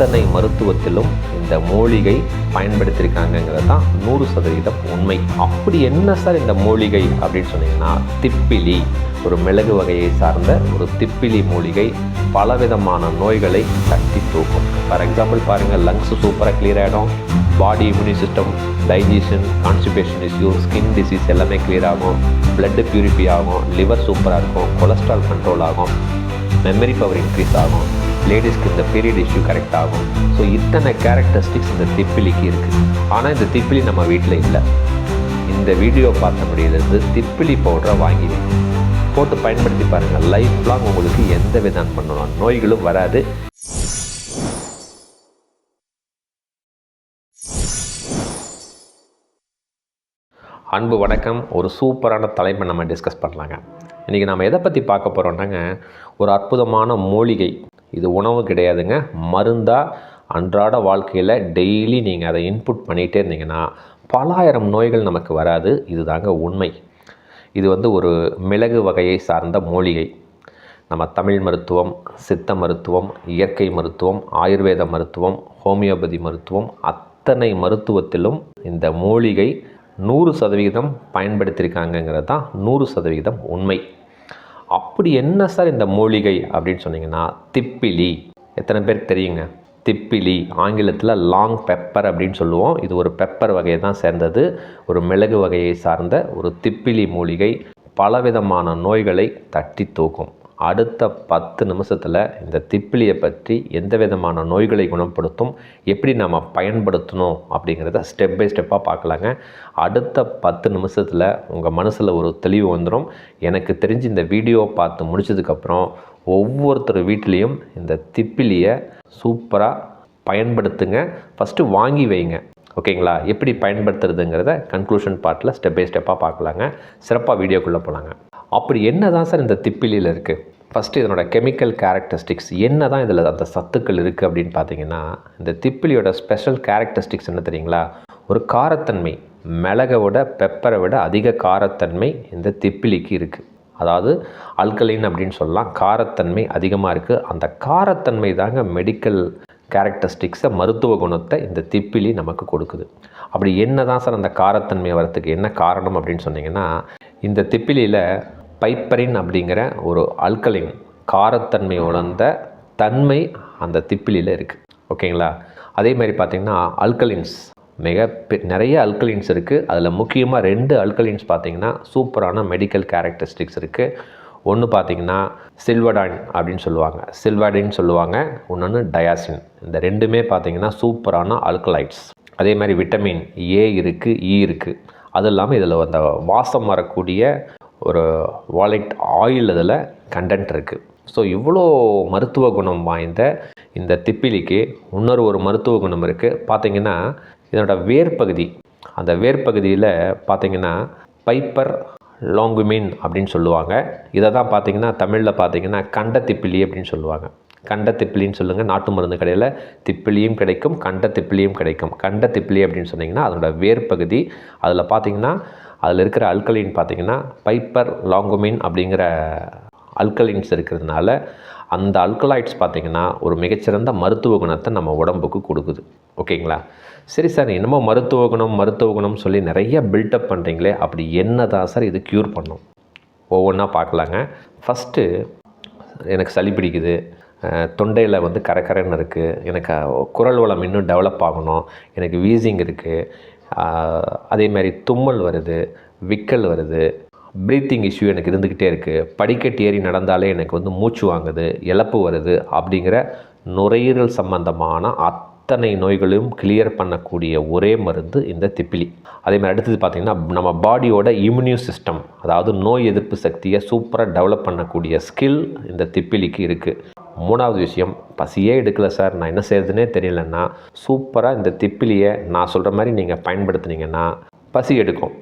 அத்தனை மருத்துவத்திலும் இந்த மூலிகை பயன்படுத்தியிருக்காங்கங்கிறது தான் நூறு சதவீதம் உண்மை. அப்படி என்ன சார் இந்த மூலிகை அப்படின்னு சொன்னீங்கன்னா திப்பிலி. ஒரு மிளகு வகையை சார்ந்த ஒரு திப்பிலி மூலிகை பலவிதமான நோய்களை தட்டி தூக்கும். ஃபார் எக்ஸாம்பிள் பாருங்கள் லங்ஸ் சூப்பராக கிளியர் ஆகிடும் body immune system digestion constipation issue skin disease எல்லாமே கிளியர் ஆகும். பிளட்டு பியூரிஃபை ஆகும். லிவர் சூப்பராக இருக்கும். கொலஸ்ட்ரால் கண்ட்ரோல் ஆகும். மெமரி பவர் இன்க்ரீஸ் ஆகும். லேடிஸ்க்கு இந்த பீரியட் இஷ்யூ கரெக்ட் ஆகும். ஸோ இத்தனை கேரக்டரிஸ்டிக்ஸ் இந்த திப்பிலிக்கு இருக்குது ஆனால் இந்த திப்பிலி நம்ம வீட்டில் இல்லை. இந்த வீடியோ பார்த்தபடியிலிருந்து திப்பிலி பவுடரை வாங்கி போட்டு பயன்படுத்தி பாருங்கள் லைஃப் லாங் உங்களுக்கு எந்த விதம் பண்ணணும் நோய்களும் வராது. அன்பு வணக்கம். ஒரு சூப்பரான தலைப்பை நம்ம டிஸ்கஸ் பண்ணலாங்க. இன்றைக்கி நம்ம எதை பற்றி பார்க்க போகிறோம்னாங்க ஒரு அற்புதமான மூலிகை. இது உணவு கிடையாதுங்க. மருந்தாக அன்றாட வாழ்க்கையில் டெய்லி நீங்கள் அதை இன்புட் பண்ணிகிட்டே இருந்தீங்கன்னா பலாயிரம் நோய்கள் நமக்கு வராது. இதுதாங்க உண்மை. இது வந்து ஒரு மிளகு வகையை சார்ந்த மூலிகை. நம்ம தமிழ் மருத்துவம் சித்த மருத்துவம் இயற்கை மருத்துவம் ஆயுர்வேத மருத்துவம் ஹோமியோபதி மருத்துவம் அத்தனை மருத்துவத்திலும் இந்த மூலிகை நூறு சதவிகிதம் பயன்படுத்தியிருக்காங்கங்கிறது தான் நூறு சதவிகிதம் உண்மை. அப்படி என்ன சார் இந்த மூலிகை அப்படின்னு சொன்னீங்கன்னா திப்பிலி. எத்தனை பேருக்கு தெரியுங்க? திப்பிலி ஆங்கிலத்தில் லாங் பெப்பர் அப்படின்னு சொல்லுவோம். இது ஒரு பெப்பர் வகையை தான் சேர்ந்தது. ஒரு மிளகு வகையை சார்ந்த ஒரு திப்பிலி மூலிகை பலவிதமான நோய்களை தட்டி தூக்கும். அடுத்த பத்து நிமிஷத்தில் இந்த திப்பிலியை பற்றி எந்த விதமான நோய்களை குணப்படுத்தும் எப்படி நாம் பயன்படுத்தணும் அப்படிங்கிறத ஸ்டெப் பை ஸ்டெப்பாக பார்க்கலாங்க. அடுத்த பத்து நிமிஷத்தில் உங்கள் மனசில் ஒரு தெளிவு வந்துடும் எனக்கு தெரிஞ்சு இந்த வீடியோ பார்த்து முடிச்சதுக்கப்புறம் ஒவ்வொருத்தர் வீட்லேயும் இந்த திப்பிலியை சூப்பராக பயன்படுத்துங்க. ஃபஸ்ட்டு வாங்கி வைங்க. ஓகேங்களா? எப்படி பயன்படுத்துறதுங்கிறத கன்க்ளூஷன் பார்ட்டில் ஸ்டெப் பை ஸ்டெப்பாக பார்க்கலாங்க. சிறப்பாக வீடியோக்குள்ளே போகலாங்க அப்படி என்ன தான் சார் இந்த திப்பிலியில் இருக்குது ஃபஸ்ட்டு இதனோட கெமிக்கல் கேரக்டரிஸ்டிக்ஸ் என்ன தான் இதில் அந்த சத்துக்கள் இருக்குது அப்படின்னு பார்த்தீங்கன்னா இந்த திப்பிலியோட ஸ்பெஷல் கேரக்டரிஸ்டிக்ஸ் என்ன தெரியுங்களா? ஒரு காரத்தன்மை மிளகை விட பெப்பரை விட அதிக காரத்தன்மை இந்த திப்பிலிக்கு இருக்குது அதாவது அல்கலைன் அப்படின்னு சொல்லலாம் காரத்தன்மை அதிகமாக இருக்குது அந்த காரத்தன்மை தாங்க மெடிக்கல் கேரக்டரிஸ்டிக்ஸை மருத்துவ குணத்தை இந்த திப்பிலி நமக்கு கொடுக்குது. அப்படி என்ன தான் சார் அந்த காரத்தன்மை வரத்துக்கு என்ன காரணம் அப்படின்னு சொன்னீங்கன்னா இந்த திப்பிலியில் பைப்பரின் அப்படிங்கிற ஒரு அல்கலின் காரத்தன்மை உணர்ந்த தன்மை அந்த திப்பிலியில் இருக்குது ஓகேங்களா? அதே மாதிரி பார்த்திங்கன்னா அல்கலின்ஸ். மிக பெ- நிறைய அல்கலின்ஸ் இருக்குது அதில் முக்கியமாக ரெண்டு அல்கலின்ஸ் பார்த்திங்கன்னா சூப்பரான மெடிக்கல் கேரக்டரிஸ்டிக்ஸ் இருக்குது ஒன்று பார்த்தீங்கன்னா சில்வடான் அப்படின்னு சொல்லுவாங்க. சில்வடின்னு சொல்லுவாங்க. இன்னொன்று டயாசின். இந்த ரெண்டுமே பார்த்தீங்கன்னா சூப்பரான அல்கலைட்ஸ். அதே மாதிரி விட்டமின் ஏ இருக்குது இ இருக்குது அது இல்லாமல் இதில் அந்த வாசம் வரக்கூடிய ஒரு வாலெட் ஆயில் இதில் கண்டென்ட் இருக்குது ஸோ இவ்வளோ மருத்துவ குணம் வாய்ந்த இந்த திப்பிலிக்கு இன்னொரு ஒரு மருத்துவ குணம் இருக்குது பார்த்தீங்கன்னா இதனோட வேர்பகுதி அந்த வேர்பகுதியில் பார்த்திங்கன்னா பைப்பர் லாங்குமின் அப்படின்னு சொல்லுவாங்க. இதை தான் பார்த்தீங்கன்னா தமிழில் பார்த்தீங்கன்னா கண்ட திப்பிலி அப்படின்னு சொல்லுவாங்க. கண்ட திப்பிலின்னு சொல்லுங்கள் நாட்டு மருந்து கடையில் திப்பிலியும் கிடைக்கும் கண்ட திப்பிலியும் கிடைக்கும். கண்ட திப்பிலி அப்படின்னு சொன்னிங்கன்னா அதனோட வேர்பகுதி அதில் பார்த்தீங்கன்னா அதில் இருக்கிற அல்கலின் பார்த்திங்கன்னா பைப்பர் லாங்குமின் அப்படிங்கிற அல்கலின்ஸ் இருக்கிறதுனால அந்த அல்கலாய்ட்ஸ் பார்த்திங்கன்னா ஒரு மிகச்சிறந்த மருத்துவ குணத்தை நம்ம உடம்புக்கு கொடுக்குது. ஓகேங்களா? சரி சார் என்னமோ மருத்துவ குணம் மருத்துவ குணம் சொல்லி நிறைய பில்டப் பண்ணுறீங்களே அப்படி என்ன தான் சார் இது க்யூர் பண்ணும்? ஒவ்வொன்றா பார்க்கலாங்க. ஃபஸ்ட்டு எனக்கு சளி பிடிக்குது. தொண்டையில் வந்து கரகரன்னு இருக்குது எனக்கு குரல் வளம் இன்னும் டெவலப் ஆகணும். எனக்கு வீசிங் இருக்குது அதேமாதிரி தும்மல் வருது விக்கல் வருது ப்ரீத்திங் இஷ்யூ எனக்கு இருந்துக்கிட்டே இருக்குது படிக்கட்டு ஏறி நடந்தாலே எனக்கு வந்து மூச்சு வாங்குது இழப்பு வருது அப்படிங்கிற நுரையீரல் சம்பந்தமான அத்தனை நோய்களையும் கிளியர் பண்ணக்கூடிய ஒரே மருந்து இந்த திப்பிலி. அதேமாதிரி அடுத்தது பார்த்திங்கன்னா நம்ம பாடியோட இம்யூனியூ சிஸ்டம் அதாவது நோய் எதிர்ப்பு சக்தியை சூப்பராக டெவலப் பண்ணக்கூடிய ஸ்கில் இந்த திப்பிலிக்கு இருக்குது மூணாவது விஷயம் பசியே எடுக்கலை சார். நான் என்ன செய்யறதுனே தெரியலன்னா சூப்பராக இந்த திப்பிலியை நான் சொல்கிற மாதிரி நீங்கள் பயன்படுத்துனீங்கன்னா பசி எடுக்கும்.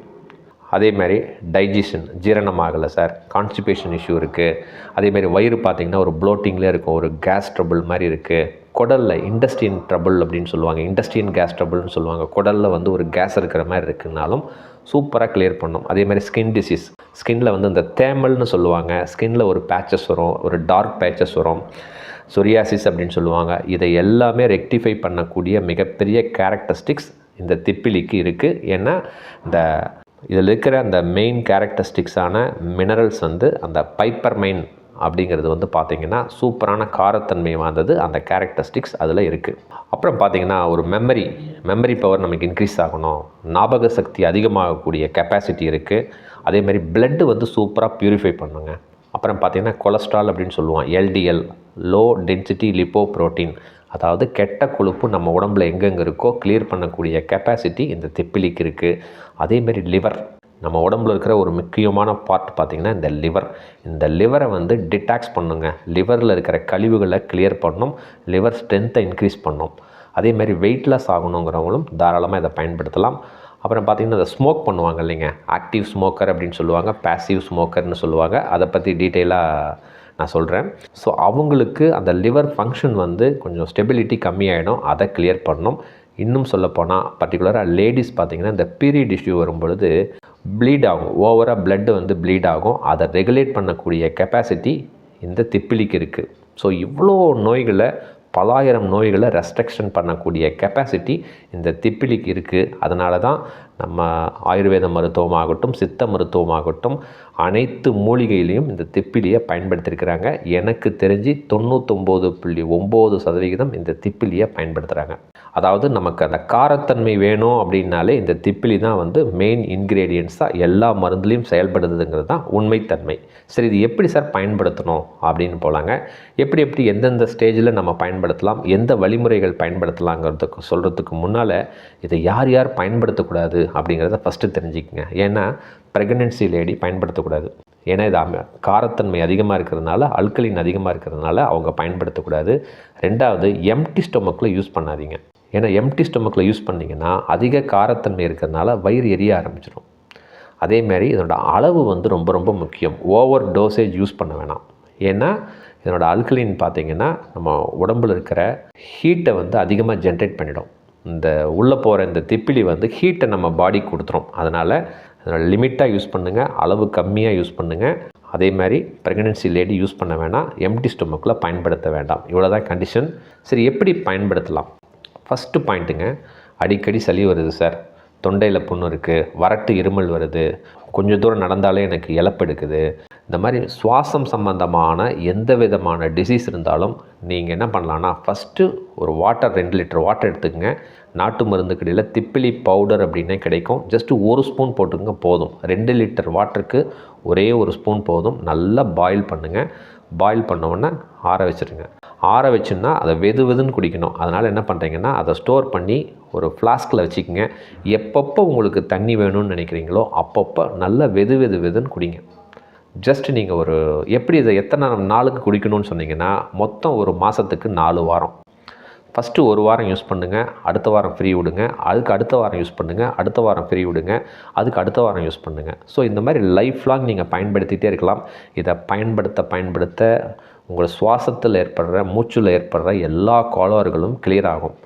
அதே மாதிரி டைஜஷன் ஜீரணம் ஆகலை சார். கான்ஸ்டிபேஷன் இஷ்யூ இருக்குது அதே மாதிரி வயிறு பார்த்திங்கன்னா ஒரு ப்ளோட்டிங்லேயே இருக்கும். ஒரு கேஸ் ட்ரபுள் மாதிரி இருக்குது குடலில் இண்டஸ்ட்ரியன் ட்ரபுள் அப்படின்னு சொல்லுவாங்க. இண்டஸ்ட்ரியன் கேஸ் ட்ரபுள்னு சொல்லுவாங்க. குடலில் வந்து ஒரு கேஸ் இருக்கிற மாதிரி இருக்குனாலும் சூப்பராக கிளியர் பண்ணும். அதே மாதிரி ஸ்கின் டிசீஸ் ஸ்கின்னில் வந்து இந்த தேமல்னு சொல்லுவாங்க. ஸ்கின்னில் ஒரு பேச்சஸ் வரும். ஒரு டார்க் பேச்சஸ் வரும். சொரியாசிஸ் அப்படின்னு சொல்லுவாங்க. இதை எல்லாமே ரெக்டிஃபை பண்ணக்கூடிய மிகப்பெரிய கேரக்டரிஸ்டிக்ஸ் இந்த திப்பிலிக்கு இருக்குது ஏன்னா இந்த இதில் இருக்கிற அந்த மெயின் கேரக்டரிஸ்டிக்ஸான மினரல்ஸ் வந்து அந்த பைப்பர் மைன் அப்படிங்கிறது வந்து பார்த்திங்கன்னா சூப்பரான காரத்தன்மை வாய்ந்தது அந்த கேரக்டரிஸ்டிக்ஸ் அதில் இருக்குது அப்புறம் பார்த்திங்கன்னா ஒரு மெமரி மெமரி பவர் நமக்கு இன்க்ரீஸ் ஆகணும். ஞாபக சக்தி அதிகமாகக்கூடிய கெப்பாசிட்டி இருக்குது அதேமாதிரி பிளட்டு வந்து சூப்பராக ப்யூரிஃபை பண்ணுங்க. அப்புறம் பார்த்திங்கன்னா கொலஸ்ட்ரால் அப்படின்னு சொல்லுவோம் LDL low density lipoprotein அதாவது கெட்ட கொழுப்பு நம்ம உடம்புல எங்கெங்கே இருக்கோ கிளியர் பண்ணக்கூடிய கெப்பாசிட்டி இந்த திப்பிலிக்கு இருக்குது அதேமாரி லிவர் நம்ம உடம்புல இருக்கிற ஒரு முக்கியமான பார்ட் பார்த்திங்கன்னா இந்த லிவர் இந்த லிவரை வந்து டிடாக்ஸ் பண்ணுங்க. லிவரில் இருக்கிற கழிவுகளை கிளியர் பண்ணும். லிவர் ஸ்ட்ரென்த்தை இன்க்ரீஸ் பண்ணும். அதேமாதிரி வெயிட்லெஸ் ஆகணுங்கிறவங்களும் தாராளமாக இதை பயன்படுத்தலாம். அப்புறம் பார்த்திங்கன்னா அதை ஸ்மோக் பண்ணுவாங்க இல்லைங்க. ஆக்டிவ் ஸ்மோக்கர் அப்படின்னு சொல்லுவாங்க பேசிவ் ஸ்மோக்கர்னு சொல்லுவாங்க. அதை பற்றி டீட்டெயிலாக நான் சொல்கிறேன் ஸோ அவங்களுக்கு அந்த லிவர் ஃபங்க்ஷன் வந்து கொஞ்சம் ஸ்டெபிலிட்டி கம்மியாயிடும். அதை கிளியர் பண்ணும். இன்னும் சொல்லப்போனால் பர்டிகுலராக லேடிஸ் பார்த்திங்கன்னா இந்த பீரியட் இஷ்யூ வரும்பொழுது ப்ளீட் ஆகும். ஓவராக blood வந்து ப்ளீட் ஆகும். அதை ரெகுலேட் பண்ணக்கூடிய கெப்பாசிட்டி இந்த திப்பிலிக்கு இருக்குது ஸோ இவ்வளோ நோய்களை பலாயிரம் நோய்களை ரெஸ்ட்ரிக்ஷன் பண்ணக்கூடிய கெப்பாசிட்டி இந்த திப்பிலிக்கு இருக்குது அதனால தான் நம்ம ஆயுர்வேத மருத்துவமாகட்டும் சித்த மருத்துவமாகட்டும் அனைத்து மூலிகையிலையும் இந்த திப்பிலியை பயன்படுத்தியிருக்கிறாங்க எனக்கு தெரிஞ்சு தொண்ணூத்தொம்பது புள்ளி ஒம்பது சதவிகிதம் இந்த திப்பிலியை பயன்படுத்துகிறாங்க அதாவது நமக்கு அந்த காரத்தன்மை வேணும் அப்படின்னாலே இந்த திப்பிலி தான் வந்து மெயின் இன்க்ரீடியன்ஸாக எல்லா மருந்துலேயும் செயல்படுதுங்கிறது தான் உண்மைத்தன்மை. சரி இது எப்படி சார் பயன்படுத்தணும் அப்படின்னு போகலாங்க எப்படி எப்படி எந்தெந்த ஸ்டேஜில் நம்ம பயன்படுத்தலாம் எந்த வழிமுறைகள் பயன்படுத்தலாங்கிறதுக்கு சொல்கிறதுக்கு முன்னால் இதை யார் யார் பயன்படுத்தக்கூடாது அப்படிங்கிறத ஃபஸ்ட்டு தெரிஞ்சுக்கங்க. ஏன்னா ப்ரெக்னென்சி லேடி பயன்படுத்தக்கூடாது. ஏன்னா இது காரத்தன்மை அதிகமாக இருக்கிறதுனால அல்கலின் அதிகமாக இருக்கிறதுனால அவங்க பயன்படுத்தக்கூடாது. ரெண்டாவது எம்டி ஸ்டொமக்கில் யூஸ் பண்ணாதீங்க. ஏன்னா எம்டி ஸ்டொமக்கில் யூஸ் பண்ணிங்கன்னா அதிக காரத்தன்மை இருக்கிறதுனால வயிறு எரிய ஆரம்பிச்சிடும் அதேமாரி இதனோட அளவு வந்து ரொம்ப ரொம்ப முக்கியம். ஓவர் டோசேஜ் யூஸ் பண்ண வேணாம். ஏன்னா இதனோட அல்கலின் பார்த்தீங்கன்னா நம்ம உடம்புல இருக்கிற ஹீட்டை வந்து அதிகமாக ஜென்ரேட் பண்ணிடும். இந்த உள்ளே போகிற இந்த திப்பிலி வந்து ஹீட்டை நம்ம பாடிக்கு கொடுத்துரும். அதனால் அதனோட லிமிட்டாக யூஸ் பண்ணுங்கள் அளவு கம்மியாக யூஸ் பண்ணுங்கள் அதே மாதிரி ப்ரெக்னென்சி லேடி யூஸ் பண்ண வேணாம் எம்டி ஸ்டொமக்கில் பயன்படுத்த வேண்டாம். இவ்வளோ தான் கண்டிஷன் சரி எப்படி பயன்படுத்தலாம்? ஃபஸ்ட்டு பாயிண்ட்டுங்க அடிக்கடி சளி வருது சார் தொண்டையில் புண்ணு இருக்குது வறட்டு இருமல் வருது. கொஞ்சம் தூரம் நடந்தாலே எனக்கு இழப்பு எடுக்குது. இந்த மாதிரி சுவாசம் சம்பந்தமான எந்த விதமான டிசீஸ் இருந்தாலும் நீங்கள் என்ன பண்ணலான்னா ஃபஸ்ட்டு ஒரு வாட்டர் ரெண்டு லிட்டர் வாட்டர் எடுத்துக்கங்க. நாட்டு மருந்து கடையில் திப்பிலி பவுடர் அப்படின்னே கிடைக்கும். ஜஸ்ட்டு ஒரு ஸ்பூன் போட்டுங்க போதும். ரெண்டு லிட்டர் வாட்டருக்கு ஒரே ஒரு ஸ்பூன் போதும். நல்லா பாயில் பண்ணுங்கள் பாயில் பண்ணவுடனே ஆற வச்சுருங்க. ஆற வச்சுன்னா அதை வெது வெதுன்னு குடிக்கணும். அதனால் என்ன பண்ணுறீங்கன்னா அதை ஸ்டோர் பண்ணி ஒரு ஃப்ளாஸ்கில் வச்சுக்கோங்க. எப்பப்போ உங்களுக்கு தண்ணி வேணும்னு நினைக்கிறீங்களோ அப்பப்போ நல்லா வெது வெது வெதுன்னு குடிங்க. ஜஸ்ட் நீங்கள் ஒரு எப்படி இதை எத்தனை நாளுக்கு குடிக்கணும்னு சொன்னீங்கன்னா மொத்தம் ஒரு மாதத்துக்கு நாலு வாரம். ஃபஸ்ட்டு ஒரு வாரம் யூஸ் பண்ணுங்கள் அடுத்த வாரம் ஃப்ரீ விடுங்க அதுக்கு அடுத்த வாரம் யூஸ் பண்ணுங்கள் அடுத்த வாரம் ஃப்ரீ விடுங்க அதுக்கு அடுத்த வாரம் யூஸ் பண்ணுங்கள் ஸோ இந்த மாதிரி லைஃப் லாங் நீங்கள் பயன்படுத்திகிட்டே இருக்கலாம். இதை பயன்படுத்த பயன்படுத்த உங்கள் சுவாசத்தில் ஏற்படுற மூச்சில் ஏற்படுற எல்லா கோளாறுகளும் கிளியர் ஆகும்.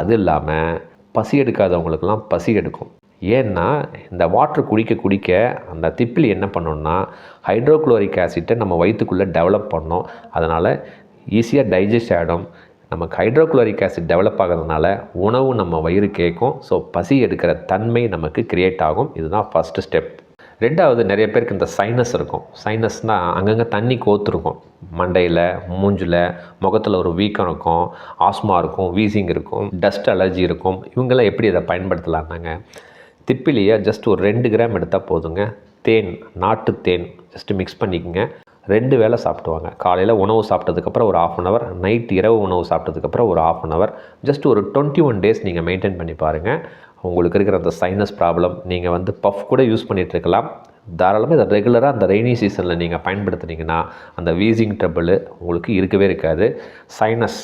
அது இல்லாமல் பசி எடுக்காதவங்களுக்கெல்லாம் பசி எடுக்கும். ஏன்னா இந்த வாட்டர் குடிக்க குடிக்க அந்த திப்பிலி என்ன பண்ணோம்னா ஹைட்ரோக்ளோரிக் ஆசிட்டை நம்ம வயிற்றுக்குள்ளே டெவலப் பண்ணோம். அதனால் ஈஸியாக டைஜஸ்ட் ஆகிடும் நமக்கு ஹைட்ரோக்ளோரிக் ஆசிட் டெவலப் ஆகிறதுனால உணவு நம்ம வயிறு கேட்கும் ஸோ பசி எடுக்கிற தன்மை நமக்கு கிரியேட் ஆகும். இதுதான் ஃபஸ்ட்டு ஸ்டெப் ரெண்டாவது நிறைய பேருக்கு இந்த சைனஸ் இருக்கும். சைனஸ்னால் அங்கங்கே தண்ணி கோத்துருக்கும். மண்டையில் மூஞ்சில் முகத்தில் ஒரு வீக்கம் இருக்கும். ஆஸ்மா இருக்கும் வீசிங் இருக்கும் டஸ்ட் அலர்ஜி இருக்கும். இவங்கெல்லாம் எப்படி இதை பயன்படுத்தலாம்னாங்க? திப்பிலியை ஜஸ்ட் ஒரு ரெண்டு கிராம் எடுத்தால் போதுங்க. தேன் நாட்டு தேன் ஜஸ்ட்டு மிக்ஸ் பண்ணிக்கோங்க. ரெண்டு வேளை சாப்பிடுவாங்க காலையில் உணவு சாப்பிட்டதுக்கப்புறம் ஒரு ஆஃப் அன் ஹவர் நைட் இரவு உணவு சாப்பிட்டதுக்கப்புறம் ஒரு ஆஃப் அன் ஹவர் ஜஸ்ட் ஒரு டுவெண்ட்டி ஒன் டேஸ் நீங்கள் மெயின்டைன் பண்ணி பாருங்கள் உங்களுக்கு இருக்கிற அந்த சைனஸ் ப்ராப்ளம் நீங்கள் வந்து பஃப் கூட யூஸ் பண்ணிகிட்ருக்கலாம் இருக்கலாம். தாராளமாக இதை ரெகுலராக அந்த ரெய்னி சீசனில் நீங்கள் பயன்படுத்துனீங்கன்னா அந்த வீசிங் ட்ரபிள் உங்களுக்கு இருக்கவே இருக்காது. சைனஸ்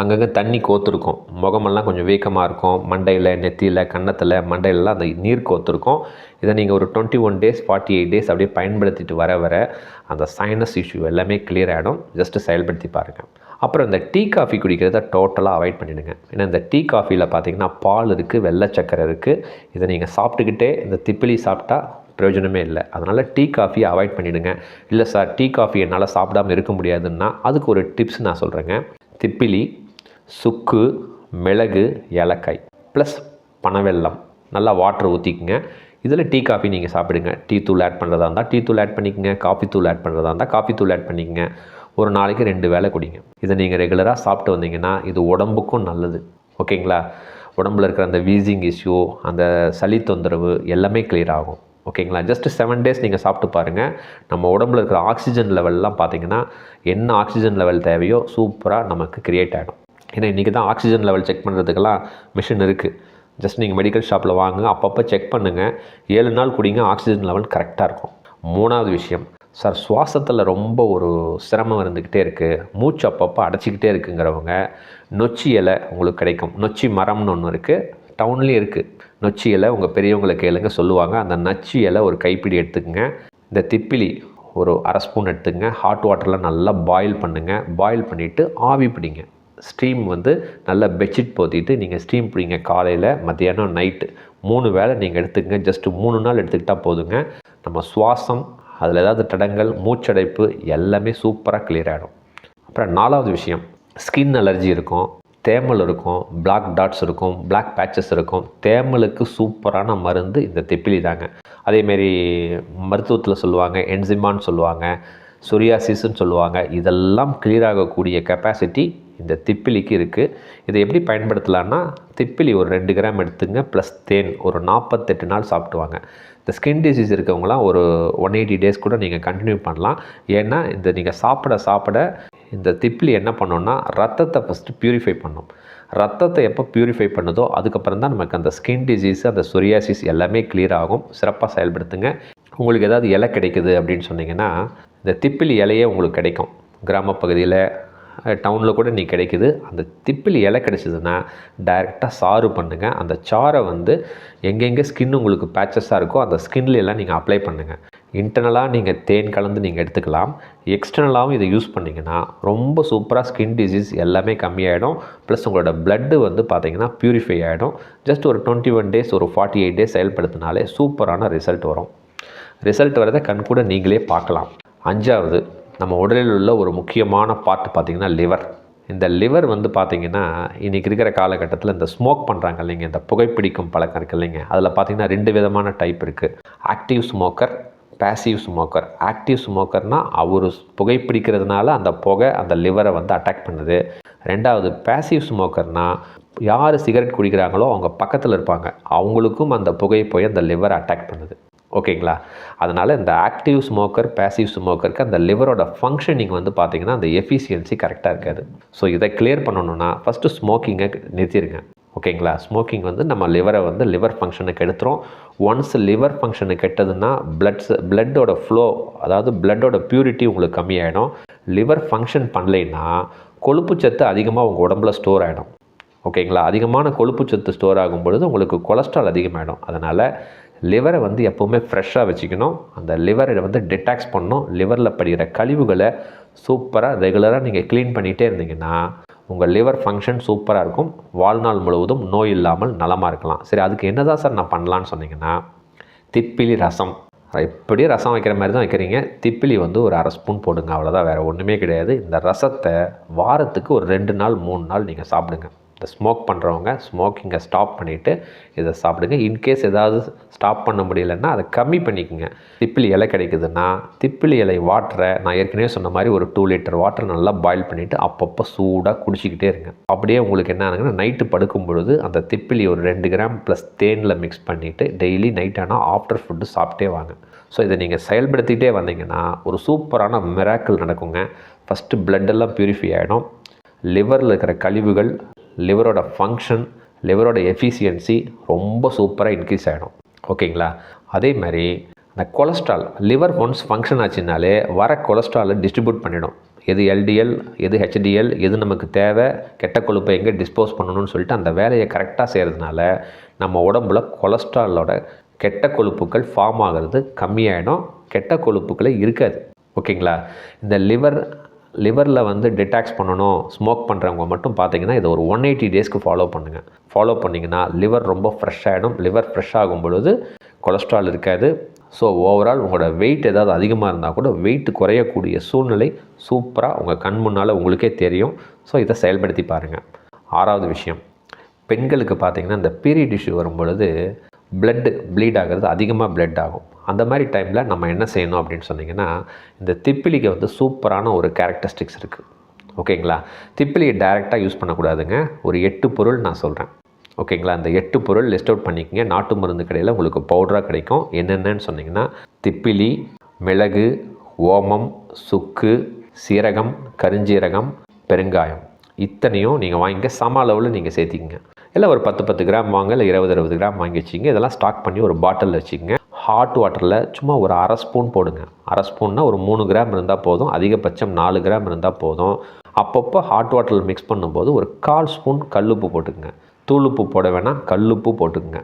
அங்கங்கே தண்ணி கோத்துருக்கும். முகமெல்லாம் கொஞ்சம் வீக்கமாக இருக்கும். மண்டையில் நெத்தியில் கன்னத்தில் மண்டையிலலாம் அந்த நீர் கோத்துருக்கும். இதை நீங்கள் ஒரு twenty one days forty eight days அப்படியே பயன்படுத்திட்டு வர வர அந்த சைனஸ் இஷ்யூ எல்லாமே கிளியர் ஆகிடும் ஜஸ்ட்டு செயல்படுத்தி பாருங்கள் அப்புறம் இந்த டீ காஃபி குடிக்கிறத டோட்டலாக அவாய்ட் பண்ணிவிடுங்க ஏன்னா இந்த டீ காஃபியில் பார்த்தீங்கன்னா பால் இருக்குது வெள்ளை சக்கரை இருக்குது இதை நீங்கள் சாப்பிட்டுக்கிட்டே இந்த திப்பிலி சாப்பிட்டா பிரயோஜனமே இல்லை. அதனால் டீ காஃபியை அவாய்ட் பண்ணிவிடுங்க இல்லை சார் டீ காஃபி என்னால் சாப்பிடாம இருக்க முடியாதுன்னா அதுக்கு ஒரு டிப்ஸ் நான் சொல்கிறேங்க திப்பிலி சுக்கு மிளகு ஏலக்காய் ப்ளஸ் பனவெல்லம். நல்லா வாட்டர் ஊற்றிக்குங்க இதில் டீ காஃபி நீங்கள் சாப்பிடுங்க. டீ தூள் ஆட் பண்ணுறதா இருந்தால் டீ தூள் ஆட் பண்ணிக்கங்க. காஃபி தூள் ஆட் பண்ணுறதா இருந்தால் காஃபி தூள் ஆட் பண்ணிக்கங்க. ஒரு நாளைக்கு ரெண்டு வேளை குடிங்க. இதை நீங்கள் ரெகுலராக சாப்பிட்டு வந்தீங்கன்னா இது உடம்புக்கும் நல்லது. ஓகேங்களா? உடம்புல இருக்கிற அந்த வீசிங் இஷ்யூ அந்த சளி தொந்தரவு எல்லாமே கிளியர் ஆகும். ஓகேங்களா? ஜஸ்ட் செவன் டேஸ் நீங்கள் சாப்பிட்டு பாருங்கள் நம்ம உடம்புல இருக்கிற ஆக்சிஜன் லெவல்லாம் பார்த்தீங்கன்னா என்ன ஆக்சிஜன் லெவல் தேவையோ சூப்பராக நமக்கு கிரியேட் ஆகிடும். ஏன்னா இன்றைக்கி தான் ஆக்சிஜன் லெவல் செக் பண்ணுறதுக்கெல்லாம் மிஷின் இருக்குது ஜஸ்ட் நீங்கள் மெடிக்கல் ஷாப்பில் வாங்க அப்பப்போ செக் பண்ணுங்கள் ஏழு நாள் குடிங்க ஆக்சிஜன் லெவல் கரெக்டாக இருக்கும். மூணாவது விஷயம் சார் சுவாசத்தில் ரொம்ப ஒரு சிரமம் இருந்துக்கிட்டே இருக்குது மூச்சு அப்பப்போ அடைச்சிக்கிட்டே இருக்குங்கிறவங்க நொச்சி இலை உங்களுக்கு கிடைக்கும். நொச்சி மரம்னு ஒன்று இருக்குது டவுன்லேயும் இருக்குது நொச்சி இலை உங்கள் பெரியவங்களை கேளுங்க சொல்லுவாங்க. அந்த நச்சி இலை ஒரு கைப்பிடி எடுத்துக்கங்க. இந்த திப்பிலி ஒரு அரை ஸ்பூன் எடுத்துக்கங்க. ஹாட் வாட்டரில் நல்லா பாயில் பண்ணுங்கள் பாயில் பண்ணிவிட்டு ஆவி பிடிங்க. ஸ்டீம் வந்து நல்லா பெட்ஷீட் போத்திட்டு நீங்கள் ஸ்டீம் பிடிங்க காலையில் மத்தியானம் நைட்டு மூணு வேளை நீங்கள் எடுத்துக்கங்க. ஜஸ்ட்டு மூணு நாள் எடுத்துக்கிட்டால் போதுங்க. நம்ம சுவாசம் அதில் ஏதாவது தடங்கள் மூச்சடைப்பு எல்லாமே சூப்பராக கிளியர் ஆகிடும் அப்புறம் நாலாவது விஷயம் ஸ்கின் அலர்ஜி இருக்கும் தேமல் இருக்கும் பிளாக் டாட்ஸ் இருக்கும் பிளாக் பேச்சஸ் இருக்கும். தேமலுக்கு சூப்பரான மருந்து இந்த தெப்பிலி தாங்க. அதேமாரி மருத்துவத்தில் சொல்லுவாங்க என்சிமான்னு சொல்லுவாங்க சொரியாசிஸ்ன்னு சொல்லுவாங்க. இதெல்லாம் கிளியர் ஆகக்கூடிய கெப்பாசிட்டி இந்த திப்பிலிக்கு இருக்குது இதை எப்படி பயன்படுத்தலான்னா திப்பிலி ஒரு ரெண்டு கிராம் எடுத்துங்க ப்ளஸ் தேன் ஒரு நாற்பத்தெட்டு நாள் சாப்பிடுவாங்க. இந்த ஸ்கின் டிசீஸ் இருக்கவங்களாம் ஒரு ஒன் எயிட்டி டேஸ் கூட நீங்கள் கண்டினியூ பண்ணலாம். ஏன்னா இந்த நீங்கள் சாப்பிட சாப்பிட இந்த திப்பிலி என்ன பண்ணோன்னா ரத்தத்தை ஃபஸ்ட்டு ப்யூரிஃபை பண்ணும். ரத்தத்தை எப்போ ப்யூரிஃபை பண்ணுதோ அதுக்கப்புறம் தான் நமக்கு அந்த ஸ்கின் டிசீஸ் அந்த சொரியாசிஸ் எல்லாமே கிளியர் ஆகும். சிறப்பாக செயல்படுத்துங்க. உங்களுக்கு ஏதாவது இலை கிடைக்குது அப்படின்னு சொன்னீங்கன்னா இந்த திப்பிலி இலையே உங்களுக்கு கிடைக்கும். கிராமப்பகுதியில் டவுனில் கூட நீ கிடைக்குது. அந்த திப்பில் இலை கிடச்சிதுன்னா டைரெக்டாக சாறு பண்ணுங்கள் அந்த சாரை வந்து எங்கெங்கே ஸ்கின் உங்களுக்கு பேச்சஸாக இருக்கோ அந்த ஸ்கின்ல எல்லாம் நீங்கள் அப்ளை பண்ணுங்கள் இன்டர்னலாக நீங்கள் தேன் கலந்து நீங்கள் எடுத்துக்கலாம். எக்ஸ்டர்னலாகவும் இதை யூஸ் பண்ணிங்கன்னா ரொம்ப சூப்பராக ஸ்கின் டிசீஸ் எல்லாமே கம்மியாயிடும். ப்ளஸ் உங்களோட பிளட்டு வந்து பார்த்திங்கன்னா ப்யூரிஃபை ஆகிடும் ஜஸ்ட் ஒரு டுவெண்ட்டி ஒன் டேஸ் ஒரு ஃபார்ட்டி எயிட் டேஸ் செயல்படுத்தினாலே சூப்பரான ரிசல்ட் வரும். ரிசல்ட் வரதை கண் கூட நீங்களே பார்க்கலாம். அஞ்சாவது நம்ம உடலில் உள்ள ஒரு முக்கியமான பார்ட் பார்த்திங்கன்னா லிவர் இந்த லிவர் வந்து பார்த்திங்கன்னா இன்றைக்கி இருக்கிற காலகட்டத்தில் இந்த ஸ்மோக் பண்ணுறாங்க இல்லைங்க இந்த புகைப்பிடிக்கும் பழக்கம் இருக்குது இல்லைங்க. அதில் பார்த்திங்கன்னா ரெண்டு விதமான டைப் இருக்குது active smoker passive smoker active ஸ்மோக்கர்னால் அவர் புகைப்பிடிக்கிறதுனால அந்த புகை அந்த லிவரை வந்து அட்டாக் பண்ணுது. ரெண்டாவது பேசிவ் ஸ்மோக்கர்னால் யார் சிகரெட் குடிக்கிறாங்களோ அவங்க பக்கத்தில் இருப்பாங்க. அவங்களுக்கும் அந்த புகை போய் அந்த லிவரை அட்டாக் பண்ணுது. ஓகேங்களா? அதனால் இந்த ஆக்டிவ் ஸ்மோக்கர் பேசிவ் ஸ்மோக்கருக்கு அந்த லிவரோட ஃபங்க்ஷனிங் வந்து பார்த்திங்கன்னா அந்த எஃபிஷியன்சி கரெக்டாக இருக்காது. ஸோ இதை கிளியர் பண்ணணுன்னா ஃபஸ்ட்டு ஸ்மோக்கிங்கை நிறுத்திடுங்க ஓகேங்களா? ஸ்மோக்கிங் வந்து நம்ம லிவரை வந்து லிவர் ஃபங்க்ஷனுக்கு எடுத்துரும். ஒன்ஸ் லிவர் ஃபங்க்ஷனு கெட்டதுன்னா பிளட்ஸ் பிளட்டோட ஃப்ளோ அதாவது பிளட்டோட பியூரிட்டி உங்களுக்கு கம்மியாயிடும். லிவர் ஃபங்க்ஷன் பண்ணலைன்னா கொழுப்பு சத்து அதிகமாக உங்கள் உடம்புல ஸ்டோர் ஆகிடும் ஓகேங்களா? அதிகமான கொழுப்பு சத்து ஸ்டோர் ஆகும் பொழுது உங்களுக்கு கொலஸ்ட்ரால் அதிகமாகிடும் அதனால் லிவரை வந்து எப்போவுமே ஃப்ரெஷ்ஷாக வச்சுக்கணும். அந்த லிவரை வந்து டிடாக்ஸ் பண்ணணும். லிவரில் படிக்கிற கழிவுகளை சூப்பராக ரெகுலராக நீங்கள் க்ளீன் பண்ணிகிட்டே இருந்தீங்கன்னா உங்கள் லிவர் ஃபங்க்ஷன் சூப்பராக இருக்கும். வாழ்நாள் முழுவதும் நோய் இல்லாமல் நலமாக இருக்கலாம். சரி அதுக்கு என்ன தான் சார் நான் பண்ணலான்னு சொன்னீங்கன்னா திப்பிலி ரசம். எப்படி ரசம் வைக்கிற மாதிரி தான் வைக்கிறீங்க. திப்பிலி வந்து ஒரு அரை ஸ்பூன் போடுங்க. அவ்வளோதான் வேறு ஒன்றுமே கிடையாது. இந்த ரசத்தை வாரத்துக்கு ஒரு ரெண்டு நாள் மூணு நாள் நீங்கள் சாப்பிடுங்க. இந்த ஸ்மோக் பண்ணுறவங்க ஸ்மோக்கிங்கை ஸ்டாப் பண்ணிவிட்டு இதை சாப்பிடுங்க. இன்கேஸ் ஏதாவது ஸ்டாப் பண்ண முடியலன்னா அதை கம்மி பண்ணிக்கோங்க. திப்பிலி இலை கிடைக்குதுன்னா திப்பிலி இலை வாட்டரை நான் ஏற்கனவே சொன்ன மாதிரி ஒரு டூ லிட்டர் வாட்டர் நல்லா பாயில் பண்ணிவிட்டு அப்பப்போ சூடாக குடிச்சிக்கிட்டே இருங்க. அப்படியே உங்களுக்கு என்ன ஆகுங்கன்னா நைட்டு படுக்கும் பொழுது அந்த திப்பிலி ஒரு ரெண்டு கிராம் ப்ளஸ் தேனில் மிக்ஸ் பண்ணிவிட்டு டெய்லி நைட் ஆனால் ஆஃப்டர் ஃபுட்டு சாப்பிட்டே வாங்க. ஸோ இதை நீங்கள் செயல்படுத்திகிட்டே வந்தீங்கன்னா ஒரு சூப்பரான மிராக்கிள் நடக்குங்க. ஃபஸ்ட்டு பிளட்டெல்லாம் ப்யூரிஃபை ஆகிடும் லிவரில் இருக்கிற கழிவுகள் லிவரோட ஃபங்க்ஷன் லிவரோட எஃபிஷியன்சி ரொம்ப சூப்பராக இன்க்ரீஸ் ஆகிடும் ஓகேங்களா? அதே மாதிரி அந்த கொலஸ்ட்ரால் லிவர் ஒன்ஸ் ஃபங்க்ஷன் ஆச்சுனாலே வர கொலஸ்ட்ராலை டிஸ்ட்ரிபியூட் பண்ணிடும். எது எல்டிஎல் எது ஹெச்டிஎல் எது நமக்கு தேவை கெட்ட கொழுப்பை எங்கே டிஸ்போஸ் பண்ணணும்னு சொல்லிட்டு அந்த வேலையை கரெக்டாக செய்கிறதுனால நம்ம உடம்புல கொலஸ்ட்ராலோட கெட்ட கொழுப்புகள் ஃபார்ம் ஆகிறது கம்மியாயிடும். கெட்ட கொழுப்புகளே இருக்காது. ஓகேங்களா? இந்த லிவர் லிவரில் வந்து டிடாக்ஸ் பண்ணணும் ஸ்மோக் பண்ணுறவங்க மட்டும் பார்த்தீங்கன்னா இதை ஒரு ஒன் எயிட்டி டேஸ்க்கு ஃபாலோ பண்ணுங்கள் ஃபாலோ பண்ணிங்கன்னா லிவர் ரொம்ப ஃப்ரெஷ் ஆகிடும் லிவர் ஃப்ரெஷ் ஆகும் பொழுது கொலஸ்ட்ரால் இருக்காது. ஸோ ஓவரால் உங்களோட வெயிட் ஏதாவது அதிகமாக இருந்தால் கூட வெயிட் குறையக்கூடிய சூழ்நிலை சூப்பராக உங்கள் கண் முன்னால் உங்களுக்கே தெரியும். ஸோ இதை செயல்படுத்தி பாருங்கள் ஆறாவது விஷயம். பெண்களுக்கு பார்த்தீங்கன்னா இந்த பீரியட் இஷ்யூ வரும் பொழுது பிளட்டு ப்ளீட் ஆகிறது அதிகமாக பிளட் ஆகும். அந்த மாதிரி டைமில் நம்ம என்ன செய்யணும் அப்படின்னு சொன்னிங்கன்னா இந்த திப்பிலிக்கு வந்து சூப்பரான ஒரு கேரக்டரிஸ்டிக்ஸ் இருக்குது ஓகேங்களா? திப்பிலியை டைரெக்டாக யூஸ் பண்ணக்கூடாதுங்க. ஒரு எட்டு பொருள் நான் சொல்கிறேன் ஓகேங்களா? அந்த எட்டு பொருள் லிஸ்ட் அவுட் பண்ணிக்கோங்க. நாட்டு மருந்து கடையில் உங்களுக்கு பவுடராக கிடைக்கும். என்னென்னு சொன்னிங்கன்னா திப்பிலி மிளகு ஓமம் சுக்கு சீரகம் கருஞ்சீரகம் பெருங்காயம். இத்தனையும் நீங்கள் வாங்கிக்க சம அளவில் நீங்கள் சேர்த்திக்கங்க. இல்லை ஒரு பத்து பத்து கிராம் வாங்க இல்லை இருபது இருபது கிராம் வாங்கி வச்சிங்க இதெல்லாம் ஸ்டாக் பண்ணி ஒரு பாட்டிலில் வச்சுக்கோங்க. ஹாட் வாட்டரில் சும்மா ஒரு அரை ஸ்பூன் போடுங்க. அரை ஸ்பூன்னா ஒரு மூணு கிராம் இருந்தால் போதும். அதிகபட்சம் நாலு கிராம் இருந்தால் போதும். அப்பப்போ ஹாட் வாட்டரில் மிக்ஸ் பண்ணும்போது ஒரு கால் ஸ்பூன் கல்லுப்பு போட்டுக்குங்க. தூளுப்பு போட வேணாம். கல்லுப்பு போட்டுக்குங்க.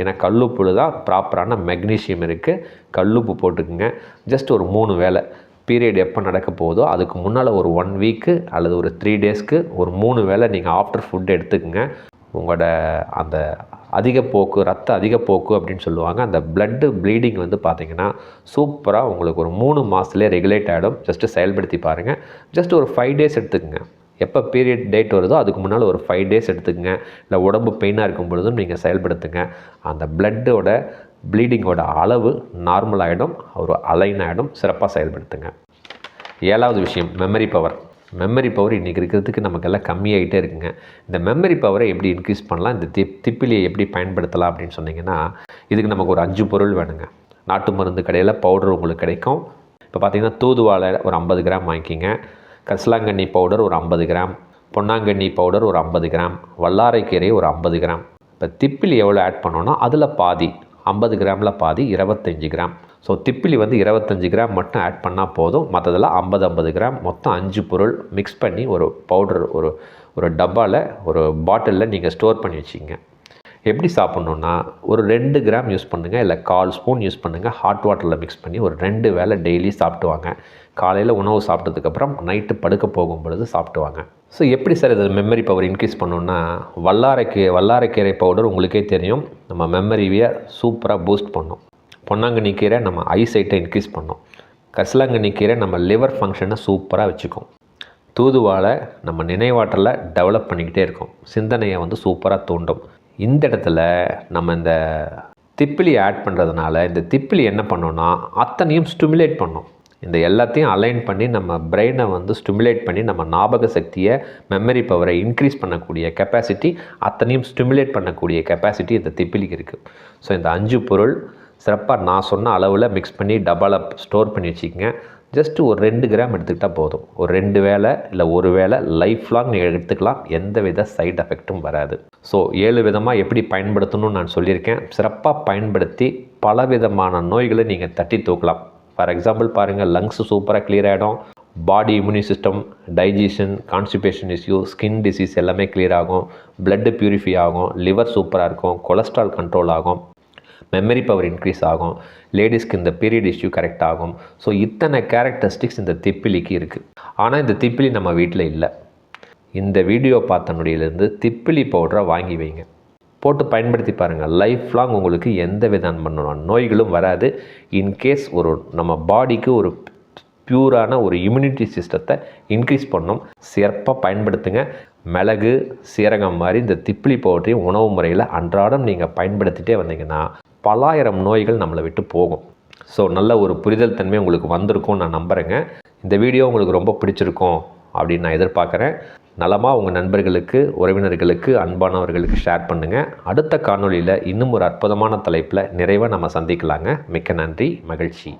ஏன்னா கல்லுப்பு தான் ப்ராப்பரான மெக்னீஷியம் இருக்குது கல்லுப்பு போட்டுக்குங்க. ஜஸ்ட் ஒரு மூணு வேளை. பீரியட் எப்போ நடக்க போகுதோ அதுக்கு முன்னால் ஒரு ஒன் வீக்கு அல்லது ஒரு த்ரீ டேஸ்க்கு ஒரு மூணு வேளை நீங்கள் ஆஃப்டர் ஃபுட் எடுத்துக்கோங்க. உங்களோட அந்த அதிக போக்கு ரத்த அதிகப்போக்கு அப்படின்னு சொல்லுவாங்க. அந்த பிளட்டு ப்ளீடிங் வந்து பார்த்தீங்கன்னா சூப்பராக உங்களுக்கு ஒரு மூணு மாதத்துலேயே ரெகுலேட் ஆகிடும் ஜஸ்ட்டு செயல்படுத்தி பாருங்கள் ஜஸ்ட் ஒரு ஃபைவ் டேஸ் எடுத்துக்கோங்க. எப்போ பீரியட் டேட் வருதோ அதுக்கு முன்னால் ஒரு ஃபைவ் டேஸ் எடுத்துக்கங்க. இல்லை உடம்பு பெயினாக இருக்கும் பொழுதும் நீங்கள் செயல்படுத்துங்க. அந்த பிளட்டோட ப்ளீடிங்கோட அளவு நார்மல் ஆகிடும் ஒரு அலைன் ஆகிடும் சிறப்பாக செயல்படுத்துங்க. ஏழாவது விஷயம் மெமரி பவர் மெமரி பவர் இன்றைக்கி இருக்கிறதுக்கு நமக்கெல்லாம் கம்மியாகிட்டே இருக்குங்க. இந்த மெமரி பவரை எப்படி இன்க்ரீஸ் பண்ணலாம்? இந்த திப் திப்பிலியை எப்படி பயன்படுத்தலாம் அப்படின்னு சொன்னிங்கன்னா இதுக்கு நமக்கு ஒரு அஞ்சு பொருள் வேணுங்க. நாட்டு மருந்து கடையில் பவுடர் உங்களுக்கு கிடைக்கும். இப்போ பார்த்திங்கன்னா தூதுவாழை ஒரு ஐம்பது கிராம் வாங்கிக்கிங்க. கசலாங்கண்ணி பவுடர் ஒரு ஐம்பது கிராம். பொன்னாங்கண்ணி பவுடர் ஒரு ஐம்பது கிராம். வல்லாரைக்கீரை ஒரு ஐம்பது கிராம். இப்போ திப்பிலி எவ்வளோ ஆட் பண்ணோன்னா அதில் பாதி ஐம்பது கிராமில் பாதி இருபத்தஞ்சி கிராம். ஸோ திப்பிலி வந்து இருபத்தஞ்சி கிராம் மட்டும் ஆட் பண்ணால் போதும். மற்றதெல்லாம் ஐம்பது ஐம்பது கிராம். மொத்தம் அஞ்சு பொருள் மிக்ஸ் பண்ணி ஒரு பவுடர் ஒரு ஒரு டப்பாவில் ஒரு பாட்டிலில் நீங்கள் ஸ்டோர் பண்ணி வச்சிங்க எப்படி சாப்பிட்ணுன்னா ஒரு ரெண்டு கிராம் யூஸ் பண்ணுங்கள் இல்லை கால் ஸ்பூன் யூஸ் பண்ணுங்கள் ஹாட் வாட்டரில் மிக்ஸ் பண்ணி ஒரு ரெண்டு வேளை டெய்லி சாப்பிட்டுவாங்க. காலையில் உணவு சாப்பிட்டதுக்கப்புறம் நைட்டு படுக்க போகும் பொழுது சாப்பிட்டுவாங்க. ஸோ எப்படி சார் இது மெமரி பவர் இன்க்ரீஸ் பண்ணணுன்னா வல்லாரைக்கீ வல்லாரைக்கீரை பவுடர் உங்களுக்கே தெரியும். நம்ம மெமரியை சூப்பராக பூஸ்ட் பண்ணும். பொன்னாங்கண்ணி கீரை நம்ம ஐசைட்டை இன்க்ரீஸ் பண்ணோம். கரிசலாங்கண்ணி கீரை நம்ம லிவர் ஃபங்க்ஷனை சூப்பராக வச்சுக்கும். தூதுவாலை நம்ம நினைவாற்றலை டெவலப் பண்ணிக்கிட்டே இருக்கோம். சிந்தனையை வந்து சூப்பராக தூண்டும். இந்த இடத்துல நம்ம இந்த திப்பிலி ஆட் பண்ணுறதுனால இந்த திப்பிலி என்ன பண்ணோன்னா அத்தனையும் ஸ்டிமுலேட் பண்ணும். இந்த எல்லாத்தையும் அலைன் பண்ணி நம்ம பிரெயினை வந்து ஸ்டிமுலேட் பண்ணி நம்ம ஞாபக சக்தியை மெமரி பவரை இன்க்ரீஸ் பண்ணக்கூடிய கெப்பாசிட்டி அத்தனையும் ஸ்டிமுலேட் பண்ணக்கூடிய கெப்பாசிட்டி இந்த திப்பிலிக்கு இருக்குது ஸோ இந்த அஞ்சு பொருள் சிறப்பாக நான் சொன்ன அளவில் மிக்ஸ் பண்ணி டப்பாவில் ஸ்டோர் பண்ணி வச்சுக்கோங்க. ஜஸ்ட்டு ஒரு ரெண்டு கிராம் எடுத்துக்கிட்டால் போதும். ஒரு ரெண்டு வேளை இல்லை ஒரு வேளை லைஃப் லாங் நீங்கள் எடுத்துக்கலாம். எந்த வித சைட் எஃபெக்ட்டும் வராது. ஸோ ஏழு விதமாக எப்படி பயன்படுத்தணும்னு நான் சொல்லியிருக்கேன். சிறப்பாக பயன்படுத்தி பல விதமான நோய்களை நீங்கள் தட்டி தூக்கலாம். ஃபார் எக்ஸாம்பிள் பாருங்கள் லங்ஸ் சூப்பராக கிளியர் ஆகிடும் body immune system digestion constipation issue skin disease எல்லாமே கிளியர் ஆகும். பிளட்டு பியூரிஃபை ஆகும். லிவர் சூப்பராக இருக்கும். கொலஸ்ட்ரால் கண்ட்ரோல் ஆகும். மெமரி பவர் இன்க்ரீஸ் ஆகும். லேடிஸ்க்கு இந்த பீரியட் இஷ்யூ கரெக்ட் ஆகும். ஸோ இத்தனை கேரக்டரிஸ்டிக்ஸ் இந்த திப்பிலிக்கு இருக்குது ஆனால் இந்த திப்பிலி நம்ம வீட்டில் இல்லை. இந்த வீடியோ பார்த்தனுடையிலேருந்து திப்பிலி பவுடரை வாங்கி வைங்க. போட்டு பயன்படுத்தி பாருங்கள் லைஃப் லாங் உங்களுக்கு எந்த விதமான நோய்களும் வராது. இன்கேஸ் ஒரு நம்ம பாடிக்கு ஒரு பியூரான ஒரு இம்யூனிட்டி சிஸ்டத்தை இன்க்ரீஸ் பண்ணும். சிறப்பாக பயன்படுத்துங்க. மிளகு சீரகம் மாதிரி இந்த திப்பிலி பவுடரையும் உணவு முறையில் அன்றாடம் நீங்கள் பயன்படுத்திகிட்டே வந்தீங்கன்னா பலாயிரம் நோய்கள் நம்மளை விட்டு போகும். ஸோ நல்ல ஒரு புரிதல் தன்மை உங்களுக்கு வந்திருக்கும்னு நான் நம்புகிறேங்க இந்த வீடியோ உங்களுக்கு ரொம்ப பிடிச்சிருக்கும் அப்படின்னு நான் எதிர்பார்க்குறேன். நலமாக உங்கள் நண்பர்களுக்கு உறவினர்களுக்கு அன்பானவர்களுக்கு ஷேர் பண்ணுங்கள் அடுத்த காணொளியில் இன்னும் ஒரு அற்புதமான தலைப்பில் நிறைவாக நம்ம சந்திக்கலாங்க. மிக்க நன்றி மகிழ்ச்சி.